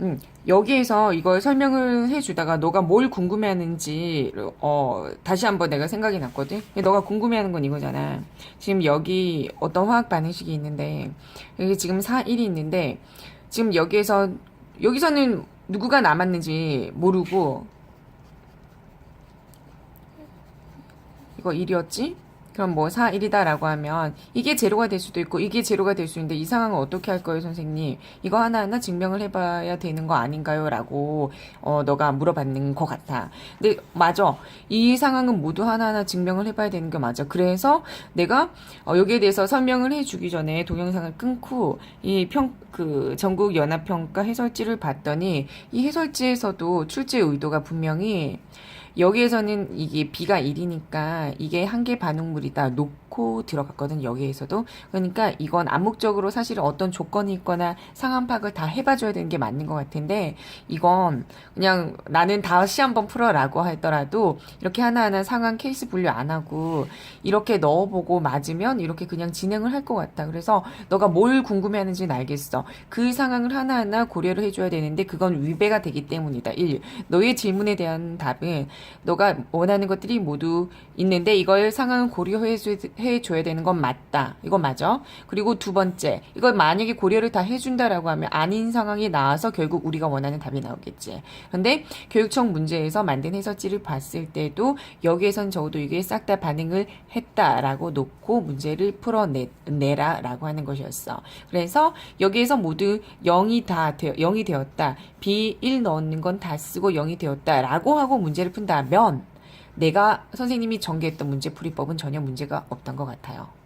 음, 여기에서 이걸 설명을 해주다가 너가 뭘 궁금해하는지 어 다시 한번 내가 생각이 났거든. 너가 궁금해하는 건 이거잖아. 지금 여기 어떤 화학 반응식이 있는데 여기 지금 4, 1이 있는데 지금 여기에서 여기서는 누구가 남았는지 모르고 이거 1이었지? 그럼 뭐 4, 1이다라고 하면 이게 제로가 될 수도 있고 이게 제로가 될 수 있는데 이 상황은 어떻게 할 거예요, 선생님? 이거 하나하나 증명을 해봐야 되는 거 아닌가요? 라고 어, 너가 물어봤는 것 같아. 근데 맞아. 이 상황은 모두 하나하나 증명을 해봐야 되는 게 맞아. 그래서 내가 어, 여기에 대해서 설명을 해주기 전에 동영상을 끊고 이 평, 그 전국 연합평가 해설지를 봤더니 이 해설지에서도 출제 의도가 분명히 여기에서는 이게 B가 1이니까 이게 한계 반응물이다 놓고 들어갔거든 여기에서도. 그러니까 이건 암묵적으로 사실은 어떤 조건이 있거나 상황 파악을 다 해봐줘야 되는 게 맞는 것 같은데 이건 그냥 나는 다시 한번 풀어라고 하더라도 이렇게 하나하나 상황 케이스 분류 안 하고 이렇게 넣어보고 맞으면 이렇게 그냥 진행을 할 것 같다. 그래서 너가 뭘 궁금해하는지는 알겠어. 그 상황을 하나하나 고려를 해줘야 되는데 그건 위배가 되기 때문이다. 1 너의 질문에 대한 답은 너가 원하는 것들이 모두 있는데 이걸 상황을 고려해 줘야 되는 건 맞다. 이건 맞아. 그리고 두 번째, 이걸 만약에 고려를 다 해준다라고 하면 아닌 상황이 나와서 결국 우리가 원하는 답이 나오겠지. 근데 교육청 문제에서 만든 해설지를 봤을 때도 여기에선 적어도 이게 싹 다 반응을 했다라고 놓고 문제를 풀어내라라고 하는 것이었어. 그래서 여기에서 모두 0이 다 되어, 0이 되었다. B1 넣는 건 다 쓰고 0이 되었다라고 하고 문제를 푼다면 내가 선생님이 전개했던 문제풀이법은 전혀 문제가 없던 것 같아요.